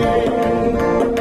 Amen.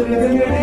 Thank you.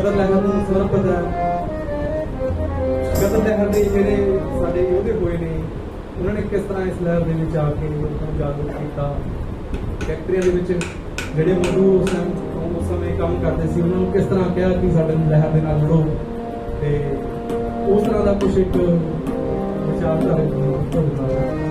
ਗਦਰ ਨੂੰ ਸਮਰਪਿਤ ਹੈ ਗਦਰ ਲਹਿਰ ਦੇ ਜਿਹੜੇ ਸਾਡੇ ਯੋਧੇ ਹੋਏ ਨੇ, ਉਹਨਾਂ ਨੇ ਕਿਸ ਤਰ੍ਹਾਂ ਇਸ ਲਹਿਰ ਦੇ ਵਿੱਚ ਆ ਕੇ ਲੋਕਾਂ ਨੂੰ ਜਾਗਰੂਕ ਕੀਤਾ? ਫੈਕਟਰੀਆਂ ਦੇ ਵਿੱਚ ਜਿਹੜੇ ਮਜ਼ਦੂਰ ਉਸ ਸਮੇਂ ਉਸ ਸਮੇਂ ਕੰਮ ਕਰਦੇ ਸੀ, ਉਹਨਾਂ ਨੂੰ ਕਿਸ ਤਰ੍ਹਾਂ ਕਿਹਾ ਕਿ ਸਾਡੇ ਲਹਿਰ ਦੇ ਨਾਲ ਜੁੜੋ ਤੇ ਉਸ ਤਰ੍ਹਾਂ ਦਾ ਕੁਝ ਇੱਕ ਵਿਚਾਰਧਾਰਾ ਤੁਹਾਨੂੰ ਦੱਸਦਾ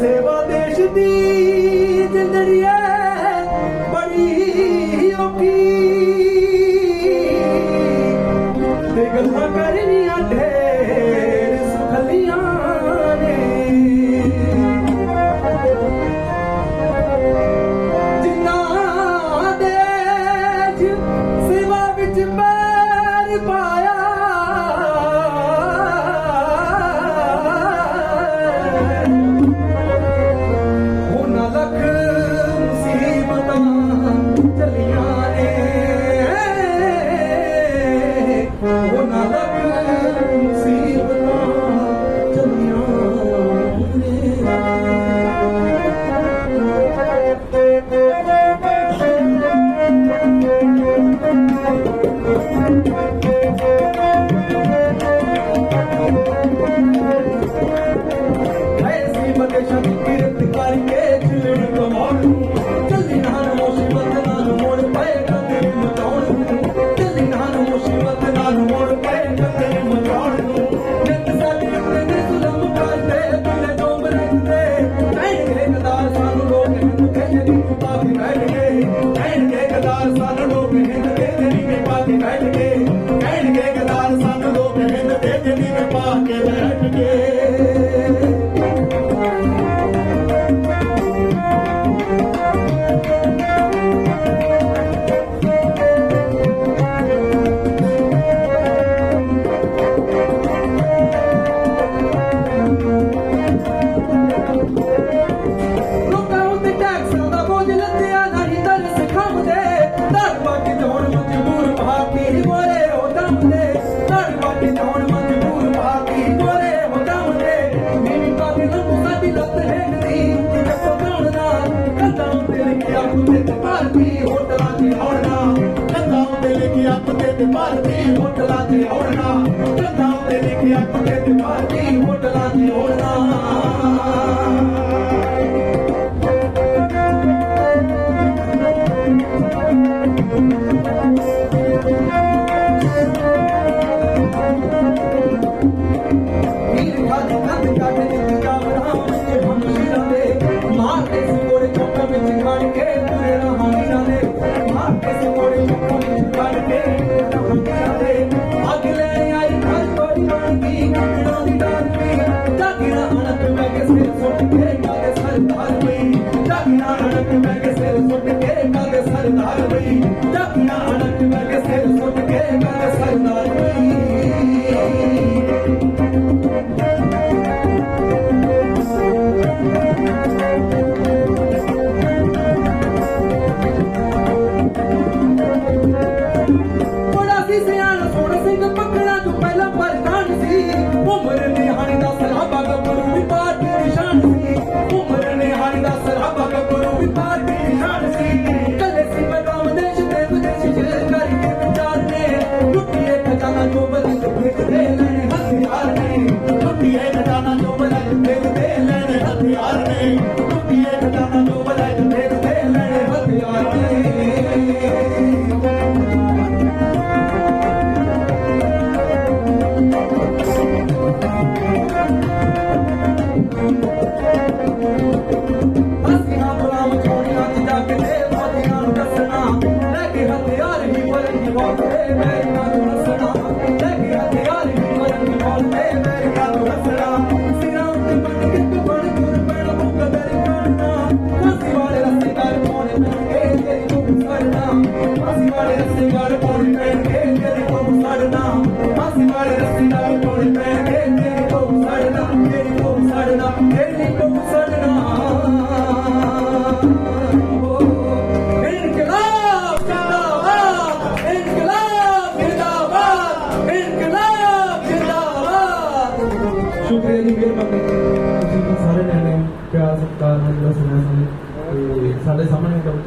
सेवा देश दी Oh, na Thank you.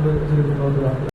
ਨੇ ਪਿਆਰ ਸਤਿਕਾਰ ਨਾਲ ਜਿਹੜਾ ਸੁਣਿਆ